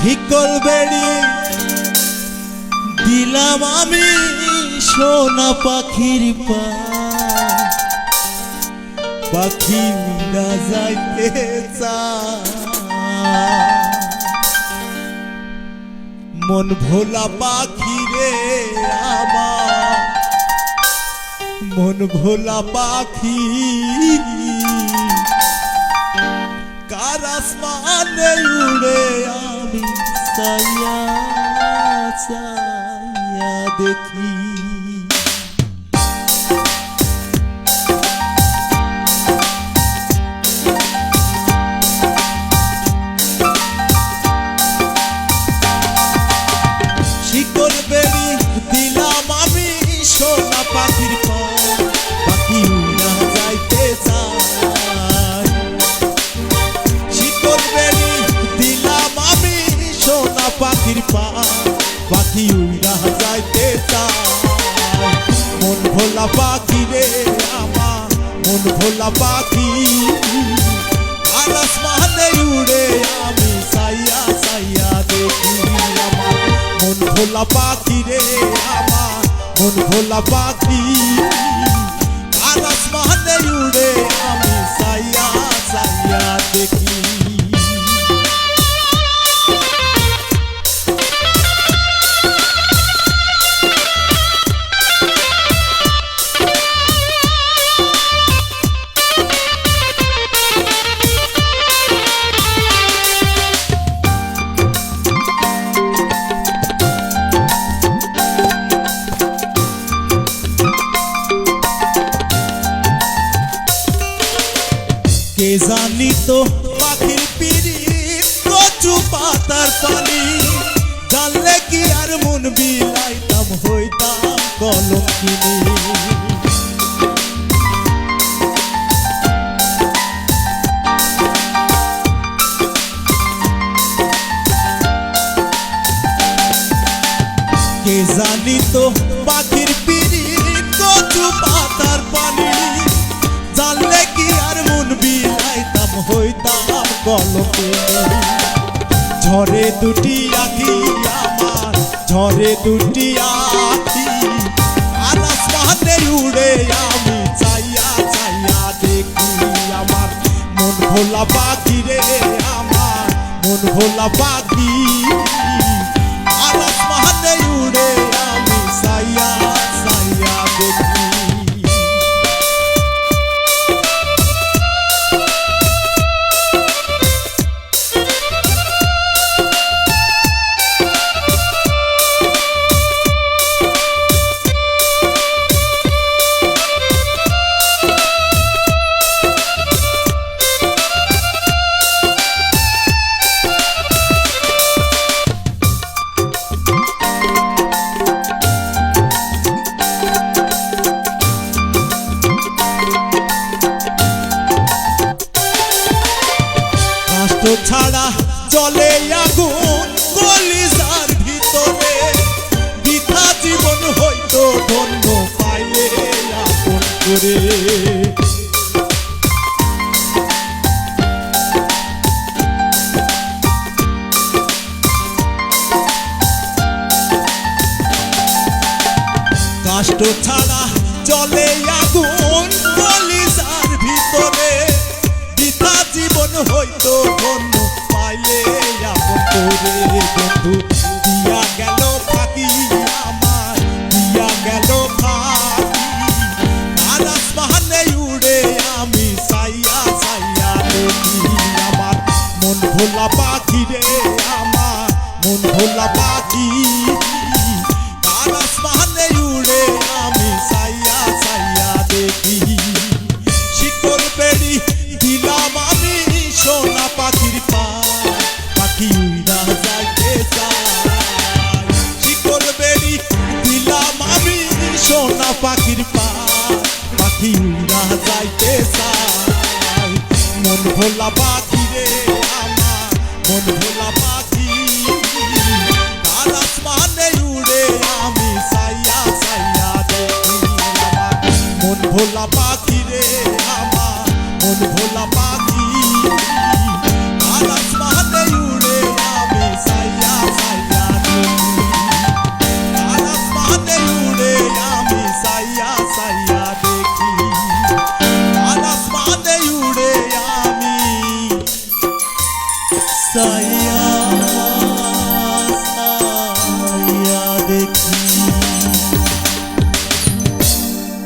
শিকল বেড়ি দিলাম আমি সোনা পাখির পাখি উড়া যাইতে মন ভোলা পাখি রে মন ভোলা পাখি। কার আসমানে উড়ে আমি সাইয়া দেখি। শিকল পাখির পা, পাখি উড়া যাইতে মন ভোলা পাখি রে আমার, মন ভোলা পাখি। আর আসমানে উড়ে আমি সাইয়া সাইয়া দেখি আমার। মন ভোলা পাখি রে আমার, মন ভোলা পাখি। আর আসমানে উড়ে আমি সাইয়া সাইয়া দেখি কে পাখির পিড়ি কচু পাতার পানি। জানলে কি আর মন বিলাইতাম, হইতাম কলম কে জানি তো পাখির পিড়ি কচু পাতার পানি। জানলে কি আর মন বিলাইতাম হইতাম গল্পে ঝরে দুটি আখি আমার ঝরে দুটি আখি আর আসমানে উড়ে আমি চাইয়া চাইয়া দেখি আমার, মন ভোলা পাখি রে আমার, মন ভোলা পাখি। আর আসমানে উড়ে চলে আগুন, কলিজার ভিতরে। বৃথা জীবন হইতো ধন্য পাইলে আপন করে। কষ্ট ছাড়া চলে আগুন, কলিজার ভিতরে। বৃথা জীবন হইতো ধন্য পাইলে আপন করে বন্ধু, দিয়া গেল ফাঁকি আমার দিয়া গেল ফাঁকি আর আসমানে উড়ে আমি সাইয়া সাইয়া দেখি আমার। মন ভোলা পাখি রে আমার, মন ভোলা পাখি ভোলা পাখি রে আমার মন ভোলা পাখি আর আসমানে উড়ে আমি সাইয়া সাইয়া দেখি। মন ভোলা পাখি রে আমার মন ভোলা 在呀